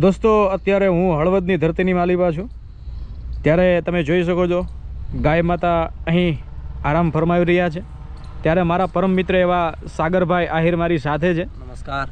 દોસ્તો, અત્યારે હું હળવદની ધરતીની માલિબા છું. ત્યારે તમે જોઈ શકો છો, ગાય માતા અહીં આરામ ફરમાવી રહ્યા છે. ત્યારે મારા પરમ મિત્ર એવા સાગરભાઈ આહિર મારી સાથે છે. નમસ્કાર.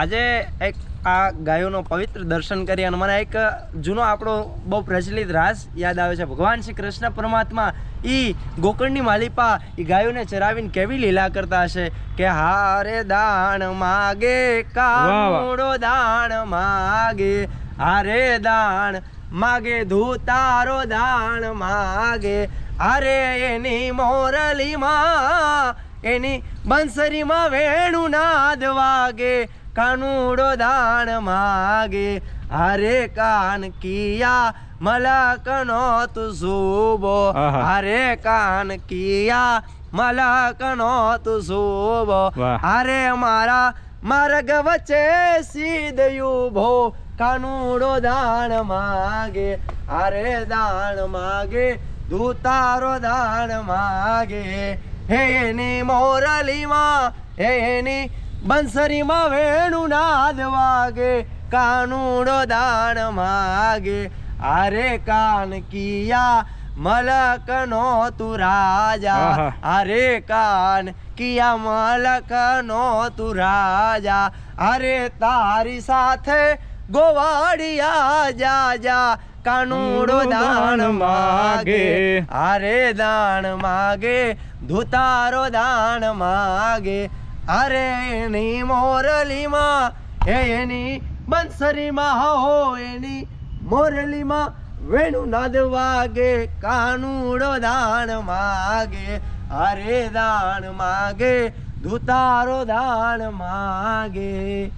આજે એક આ ગાયોનો પવિત્ર દર્શન કરી અને મને એક જૂનો આપણો બહુ પ્રચલિત રાસ યાદ આવે છે. ભગવાન શ્રી કૃષ્ણ પરમાત્મા એ ગોકર્ણની માલિપા એ ગાયોને ચરાવીને કેવી લીલા કરતા હશે? કે હારે દાણ માગે કાળો દાણ માગે હારે દાણ માગે ધૂતારો દાણ માગે હારે એની મોરલીમાં એની બંસરીમાં વેણુ નાદ વાગે કાનુડો દાણ માગે. હરે કાન કિયા મલકનો તુ શુભો આહા. હરે કાન કિયા મલકનો તુ શુભો વાહ. અરે મારા માર્ગ વચ્ચે સીધ ઊભો કાનુડો દાણ માગે અરે દાણ માગે દૂતારો દાણ માગે. હે એની મોરલીમાં હે એની બંસરીમાં વેણુ નાદ વાગે કાનુડો દાણ માગે. અરે કાન કિયા મલકનો તું રાજા. આહા. અરે કાન કિયા મલકનો તું રાજા. અરે તારી સાથે ગોવાડિયા જા જા કાનુડો દાણ માગે. અરે દાણ માગે ધુતારો દાણ માગે. અરે એની મોરલીમાં એ એની બંસરીમાં હો, એની મોરલીમાં વેણુ નાદ વાગે, કાનુડો દાણ માગે, અરે દાણ માગે, ધુતારો દાણ માગે.